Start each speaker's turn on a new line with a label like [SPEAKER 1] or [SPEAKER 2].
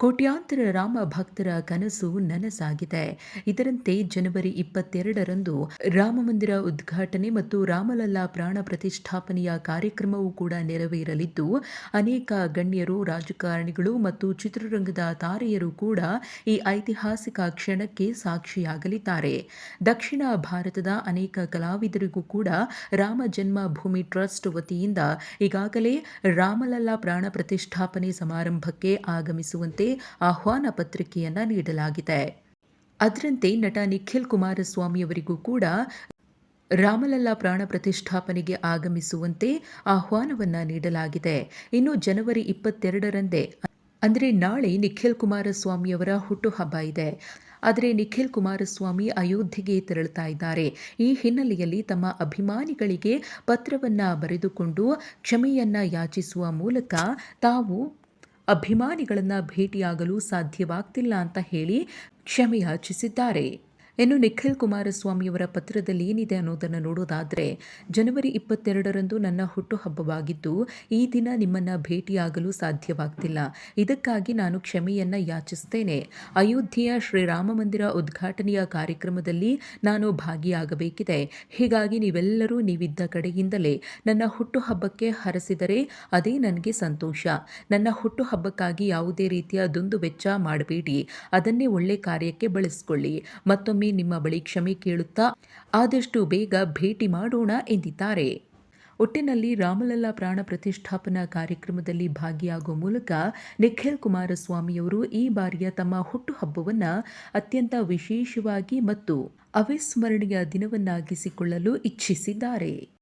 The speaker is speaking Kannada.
[SPEAKER 1] ಕೋಟ್ಯಾಂತರ ರಾಮ ಭಕ್ತರ ಕನಸು ನನಸಾಗಿದೆ. ಇದರಂತೆ ಜನವರಿ ಇಪ್ಪತ್ತೆರಡರಂದು ರಾಮಮಂದಿರ ಉದ್ಘಾಟನೆ ಮತ್ತು ರಾಮಲಲ್ಲಾ ಪ್ರಾಣ ಪ್ರತಿಷ್ಠಾಪನೆಯ ಕಾರ್ಯಕ್ರಮವೂ ಕೂಡ ನೆರವೇರಲಿದ್ದು, ಅನೇಕ ಗಣ್ಯರು, ರಾಜಕಾರಣಿಗಳು ಮತ್ತು ಚಿತ್ರರಂಗದ ತಾರೆಯರು ಕೂಡ ಈ ಐತಿಹಾಸಿಕ ಕ್ಷಣಕ್ಕೆ ಸಾಕ್ಷಿಯಾಗಲಿದ್ದಾರೆ. ದಕ್ಷಿಣ ಭಾರತದ ಅನೇಕ ಕಲಾವಿದರಿಗೂ ಕೂಡ ರಾಮ ಜನ್ಮಭೂಮಿ ಟ್ರಸ್ಟ್ ವತಿಯಿಂದ ಈಗಾಗಲೇ ರಾಮಲಲ್ಲಾ ಪ್ರಾಣ ಪ್ರತಿಷ್ಠಾಪನೆ ಸಮಾರಂಭಕ್ಕೆ ಆಗಮಿಸುವಂತೆ ಆಹ್ವಾನ ಪತ್ರಿಕೆಯನ್ನ ನೀಡಲಾಗಿದೆ. ಅದರಂತೆ ನಟ ನಿಖಿಲ್ ಕುಮಾರಸ್ವಾಮಿಯವರಿಗೂ ಕೂಡ ರಾಮಲಲ್ಲಾ ಪ್ರಾಣ ಪ್ರತಿಷ್ಠಾಪನೆಗೆ ಆಗಮಿಸುವಂತೆ ಆಹ್ವಾನವನ್ನ ನೀಡಲಾಗಿದೆ. ಇನ್ನು ಜನವರಿ ಇಪ್ಪತ್ತೆರಡರಂದೇ ಅಂದರೆ ನಾಳೆ ನಿಖಿಲ್ ಕುಮಾರಸ್ವಾಮಿಯವರ ಹುಟ್ಟುಹಬ್ಬ ಇದೆ. ಆದರೆ ನಿಖಿಲ್ ಕುಮಾರಸ್ವಾಮಿ ಅಯೋಧ್ಯೆಗೆ ತೆರಳುತ್ತಾ ಇದ್ದಾರೆ. ಈ ಹಿನ್ನೆಲೆಯಲ್ಲಿ ತಮ್ಮ ಅಭಿಮಾನಿಗಳಿಗೆ ಪತ್ರವನ್ನ ಬರೆದುಕೊಂಡು ಕ್ಷಮೆಯನ್ನ ಯಾಚಿಸುವ ಮೂಲಕ ತಾವು ಅಭಿಮಾನಿಗಳನ್ನು ಭೇಟಿಯಾಗಲು ಸಾಧ್ಯವಾಗ್ತಿಲ್ಲ ಅಂತ ಹೇಳಿ ಕ್ಷಮೆ ಯಾಚಿಸಿದ್ದಾರೆ. ಇನ್ನು ನಿಖಿಲ್ ಕುಮಾರಸ್ವಾಮಿಯವರ ಪತ್ರದಲ್ಲಿ ಏನಿದೆ ಅನ್ನೋದನ್ನು ನೋಡೋದಾದರೆ, ಜನವರಿ ಇಪ್ಪತ್ತೆರಡರಂದು ನನ್ನ ಹುಟ್ಟುಹಬ್ಬವಾಗಿದ್ದು, ಈ ದಿನ ನಿಮ್ಮನ್ನು ಭೇಟಿಯಾಗಲು ಸಾಧ್ಯವಾಗ್ತಿಲ್ಲ. ಇದಕ್ಕಾಗಿ ನಾನು ಕ್ಷಮೆಯನ್ನು ಯಾಚಿಸ್ತೇನೆ. ಅಯೋಧ್ಯೆಯ ಶ್ರೀರಾಮ ಮಂದಿರ ಉದ್ಘಾಟನೆಯ ಕಾರ್ಯಕ್ರಮದಲ್ಲಿ ನಾನು ಭಾಗಿಯಾಗಬೇಕಿದೆ. ಹೀಗಾಗಿ ನೀವೆಲ್ಲರೂ ನೀವಿದ್ದ ಕಡೆಯಿಂದಲೇ ನನ್ನ ಹುಟ್ಟುಹಬ್ಬಕ್ಕೆ ಹರಸಿದರೆ ಅದೇ ನನಗೆ ಸಂತೋಷ. ನನ್ನ ಹುಟ್ಟುಹಬ್ಬಕ್ಕಾಗಿ ಯಾವುದೇ ರೀತಿಯ ದುಂದು ವೆಚ್ಚ ಮಾಡಬೇಡಿ. ಅದನ್ನೇ ಒಳ್ಳೆ ಕಾರ್ಯಕ್ಕೆ ಬಳಸಿಕೊಳ್ಳಿ. ಮತ್ತೊಮ್ಮೆ ನಿಮ್ಮ ಬಳಿ ಕ್ಷಮೆ ಕೇಳುತ್ತಾ ಆದಷ್ಟು ಬೇಗ ಭೇಟಿ ಮಾಡೋಣ ಎಂದಿದ್ದಾರೆ. ಒಟ್ಟಿನಲ್ಲಿ ರಾಮಲಲ್ಲಾ ಪ್ರಾಣ ಪ್ರತಿಷ್ಠಾಪನಾ ಕಾರ್ಯಕ್ರಮದಲ್ಲಿ ಭಾಗಿಯಾಗುವ ಮೂಲಕ ನಿಖಿಲ್ ಕುಮಾರಸ್ವಾಮಿಯವರು ಈ ಬಾರಿಯ ತಮ್ಮ ಹುಟ್ಟುಹಬ್ಬವನ್ನು ಅತ್ಯಂತ ವಿಶೇಷವಾಗಿ ಮತ್ತು ಅವಿಸ್ಮರಣೀಯ ದಿನವನ್ನಾಗಿಸಿಕೊಳ್ಳಲು ಇಚ್ಛಿಸಿದ್ದಾರೆ.